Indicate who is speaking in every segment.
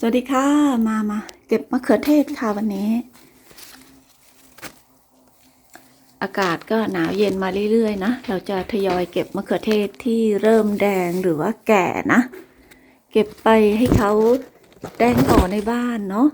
Speaker 1: สวัสดีค่ะ มามาเก็บมะเขือเทศค่ะวันนี้ อากาศก็หนาวเย็นมาเรื่อยๆ นะ เราจะทยอยเก็บมะเขือเทศที่เริ่มแดงหรือว่าแก่นะ เก็บไปให้เขาแดงต่อในบ้านเนาะ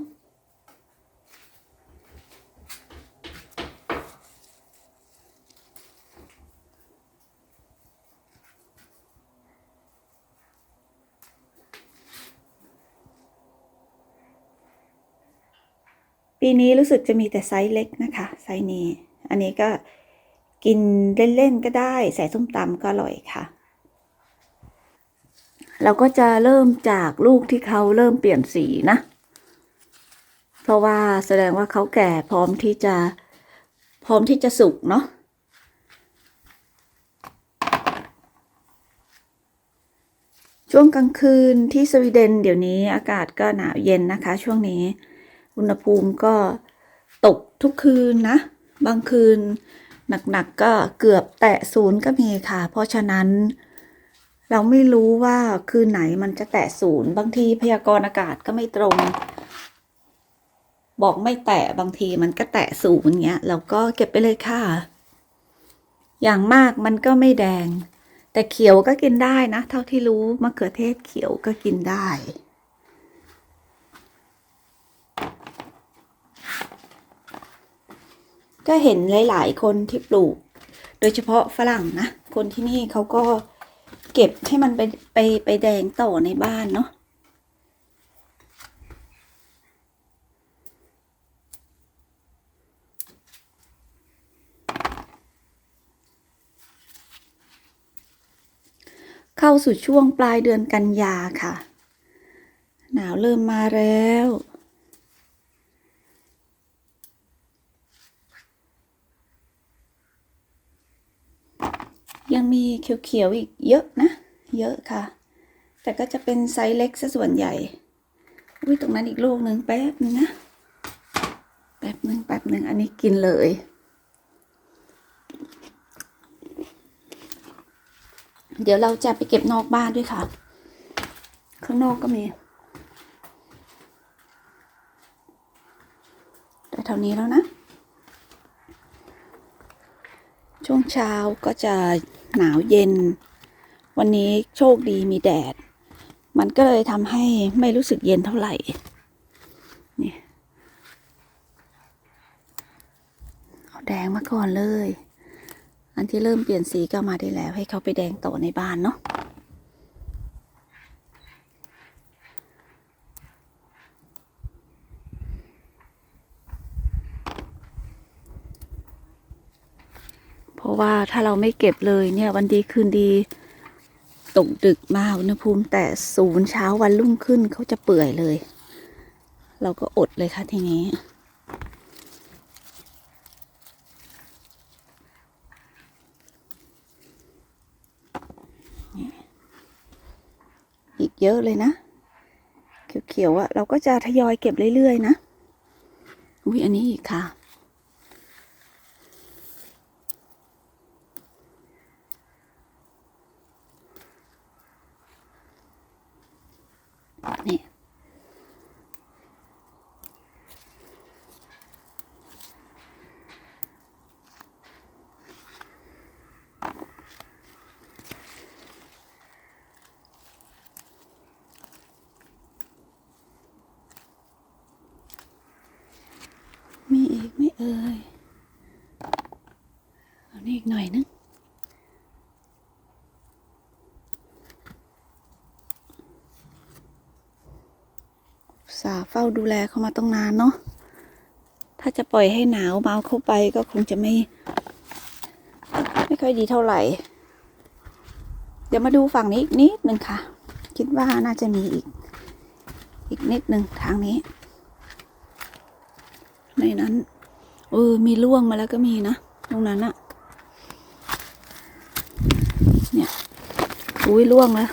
Speaker 1: ปีนี้รู้สึกจะมีแต่ไซส์เล็กนะคะ ไซส์นี้ อันนี้ก็กินเล่นๆก็ได้ ใส่ส้มตำก็อร่อยค่ะ เราก็จะเริ่มจากลูกที่เขาเริ่มเปลี่ยนสีนะ เพราะว่าแสดงว่าเขาแก่พร้อมที่จะพร้อมที่จะสุกเนาะช่วงกลางคืนที่สวีเดนเดี๋ยวนี้อากาศก็หนาวเย็นนะคะ ช่วงนี้ อุณหภูมิก็ตกทุกคืนนะ บางคืนหนักๆก็เกือบแตะศูนย์ก็มีค่ะ เพราะฉะนั้น เราไม่รู้ว่าคืนไหนมันจะแตะศูนย์บางทีพยากรณ์อากาศก็ไม่ตรง บอกไม่แตะบางทีมันก็แตะศูนย์เงี้ยเราก็เก็บไปเลยค่ะ อย่างมากมันก็ไม่แดง แต่เขียวก็กินได้นะ เท่าที่รู้มะเขือเทศเขียวก็กินได้ ก็เห็นหลาย ๆ คนที่ปลูก โดยเฉพาะฝรั่งนะ คนที่นี่เขาก็เก็บให้มันไปไปไปแดงต่อในบ้านเนาะเข้าสู่ช่วงปลายเดือนกันยาค่ะ หนาวเริ่มมาแล้ว มีเขียวๆอีกเยอะนะ เยอะค่ะ แต่ก็จะเป็นไซส์เล็กซะส่วนใหญ่อุ้ยตรงนั้นอีกลูกหนึ่งแป๊บนึงนะ แป๊บหนึ่งแป๊บหนึ่งอันนี้กินเลย เดี๋ยวเราจะไปเก็บนอกบ้านด้วยค่ะ ข้างนอกก็มีแต่เท่านี้แล้วนะ ช่วงเช้าก็จะ หนาวเย็น วันนี้โชคดีมีแดด มันก็เลยทำให้ไม่รู้สึกเย็นเท่าไหร่นี่เอาแดงมาก่อนเลย อันที่เริ่มเปลี่ยนสีก็มาได้แล้ว ให้เขาไปแดงต่อในบ้านเนาะ ราะว่าถ้าเราไม่เก็บเลยเนี่ยวันดีคืนดี ตกดึกมาอุณหภูมิแต่ศูนย์เช้าวันรุ่งขึ้นเขาจะเปื่อยเลย เราก็อดเลยค่ะทีนี้อีกเยอะเลยนะ เขียวๆอะ่ะเราก็จะทยอยเก็บเรื่อยๆนะ อุ้ยอันนี้อีกค่ะ นี่มีอีกไม่เอ่ยเอานี่อีกหน่อยนึง สาห์เฝ้าดูแลเขามาต้องนานเนาะ ถ้าจะปล่อยให้หนาวมาเอาเข้าไปก็คงจะไม่ ไม่ค่อยดีเท่าไหร่ เดี๋ยวมาดูฝั่งนี้อีกนิดหนึ่งค่ะ คิดว่าน่าจะมีอีก อีกนิดหนึ่งทางนี้ ในนั้นเออมีร่วงมาแล้วก็มีนะ ตรงนั้นอะเนี่ยอุ้ยร่วงแล้ว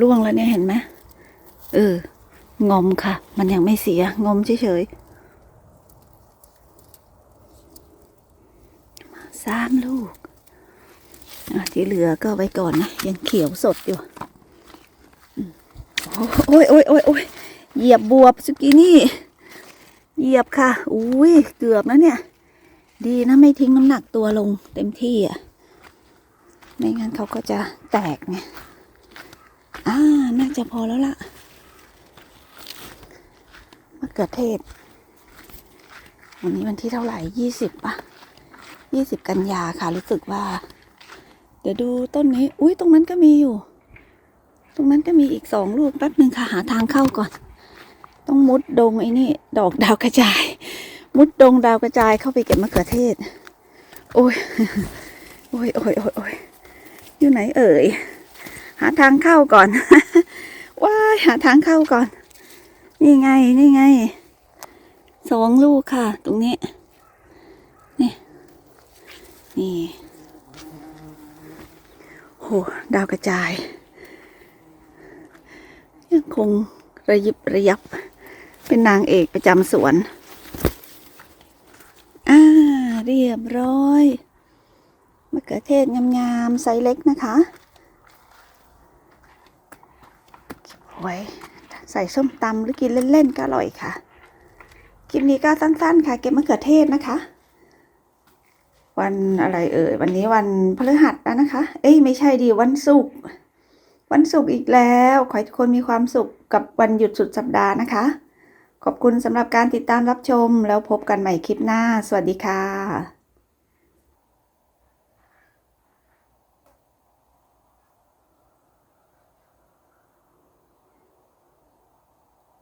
Speaker 1: ร่วงแล้วเนี่ยเห็นไหมเออ งอมค่ะ มันยังไม่เสียงอมเฉยๆสามลูกที่เหลือก็ไว้ก่อนนะ ยังเขียวสดอยู่ โอ้ยโอ้ยโอ้ยโอ้ยเหยียบบวบสุกี้นี่ เหยียบค่ะ อุ้ย เกือบนะเนี่ย ดีนะไม่ทิ้งน้ำหนักตัวลงเต็มที่อะ ไม่งั้นเขาก็จะแตกไงอ่า น่าจะพอแล้วล่ะมะ ขือเทศ วันนี้วันที่เท่าไหร่ยี่สิบป่ะยี่สิบกันยาค่ะ รู้สึกว่า เดี๋ยวดูต้นนี้ อุ้ยตรงนั้นก็มีอยู่ ตรงนั้นก็มีอีกสองลูกแป๊บหนึ่งค่ะ หาทางเข้าก่อน ต้องมุดดงไอ้นี่ ดอกดาวกระจาย มุดดงดาวกระจายเข้าไปเก็บมะเขือเทศ โอ้ย โอ้ยโอ้ยโอ้ยโอ้ยอยู่ไหนเอ่ย หาทางเข้าก่อน ว้ายหาทางเข้าก่อน นี่ไง นี่ไง สองลูกค่ะ ตรงนี้ นี่ นี่ โห ดาวกระจาย ยังคงระยิบระยับ เป็นนางเอกประจำสวน อ่า เรียบร้อยมะเขือเทศงามๆไซส์เล็กนะคะไว้ ใส่ส้มตำหรือกินเล่นๆก็อร่อยค่ะ คลิปนี้ก็สั้นๆ ค่ะ เก็บมะเขือเทศนะคะ วันอะไรเอ่ย วันนี้วันพฤหัสแล้วนะคะ เอ้ยไม่ใช่ดีวันศุกร์ วันศุกร์อีกแล้ว ขอให้ทุกคนมีความสุขกับวันหยุดสุดสัปดาห์นะคะ ขอบคุณสำหรับการติดตามรับชมแล้วพบกันใหม่คลิปหน้า สวัสดีค่ะ